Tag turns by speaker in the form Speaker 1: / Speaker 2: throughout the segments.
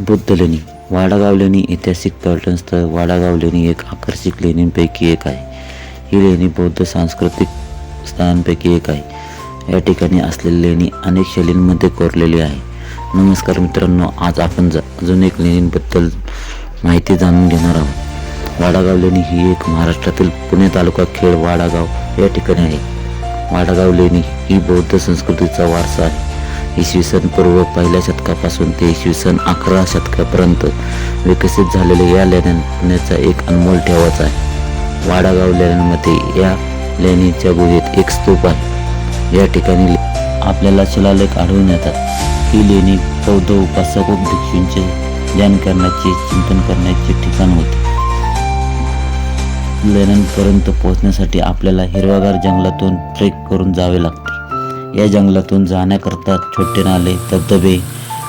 Speaker 1: बुद्ध लेणी वाडागाव लेणी ऐतिहासिक पर्यटन स्थळ. वाडागाव लेणी एक आकर्षक लेणींपैकी एक आहे. ही लेणी बौद्ध सांस्कृतिक स्थळांपैकी एक आहे. या ठिकाणी असलेली लेणी अनेक शैलींमध्ये कोरलेली आहे. नमस्कार मित्रांनो आज आपण ज अजून एक लेणींबद्दल माहिती जाणून घेणार आहोत. वाडागाव लेणी ही एक महाराष्ट्रातील पुणे तालुका खेड वाडागाव या ठिकाणी आहे. वाडागाव लेणी ही बौद्ध संस्कृतीचा वारसा आहे. इसवी सन पूर्व पहिल्या शतकापासून ते इसवी सन अकरा शतकापर्यंत विकसित झालेल्या या लेण्यांचा एक अनमोल ठेवाच आहे. वाडागाव लेण्यांमध्ये या लेणीच्या गुहेत एक स्तूप आहे. या ठिकाणी आपल्याला शिलालेख आढळून येतात. ही लेणी बौद्ध उपासक व भिक्षूंचे ध्यान करण्याचे चिंतन करण्याचे ठिकाण होते. लेण्यांपर्यंत पोहोचण्यासाठी आपल्याला हिरवागार जंगलातून ट्रेक करून जावे लागते. या जंगलातून जाण्याकरता छोटे नाले धबधबे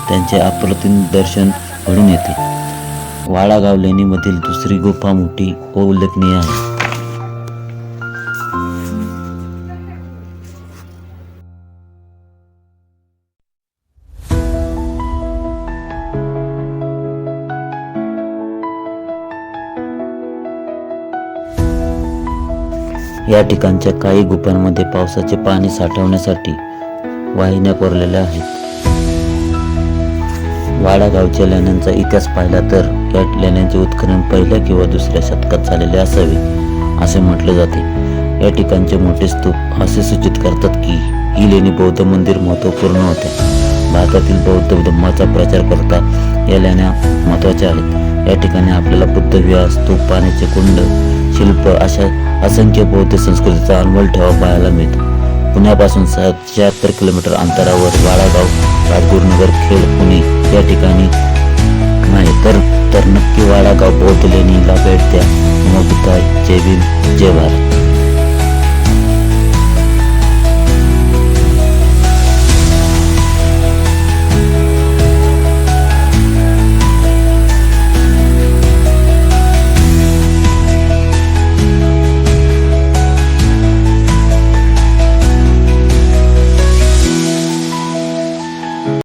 Speaker 1: त्यांचे अप्रतिम दर्शन घडून येते. वाडागाव लेणीमधील दुसरी गुफा मोठी व उल्लेखनीय आहे. या ठिकाणच्या काही गुफांमध्ये पावसाचे पाणी साठवण्यासाठी वाहिन्या कोरलेल्या आहेत. वाडा गावच्या लेण्यांचा इतिहास पाहिला तर या लेण्यांचे उत्खनन पहिल्या किंवा दुसऱ्या शतकात झालेले असावे असे म्हटले जाते. या ठिकाणचे मोठे स्तूप असे सूचित करतात की ही लेणी बौद्ध मंदिर महत्त्वपूर्ण होत्या. भारतातील बौद्ध धम्माचा प्रचार करता या लेण्या महत्त्वाच्या आहेत. या ठिकाणी आपल्याला बुद्ध विहार स्तूप पाण्याचे कुंड शिल्प अशा असंख्य बौद्ध संस्कृतीचा अनमोल ठेवा पाहायला मिळतो. पुण्यापासून शहात्तर किलोमीटर अंतरावर वाडागाव राजगुरुनगर खेड पुणे या ठिकाणी नाही तर तर नक्की वाडागाव बौद्ध लेणीला भेट द्या. मग जय भीम जय भारत.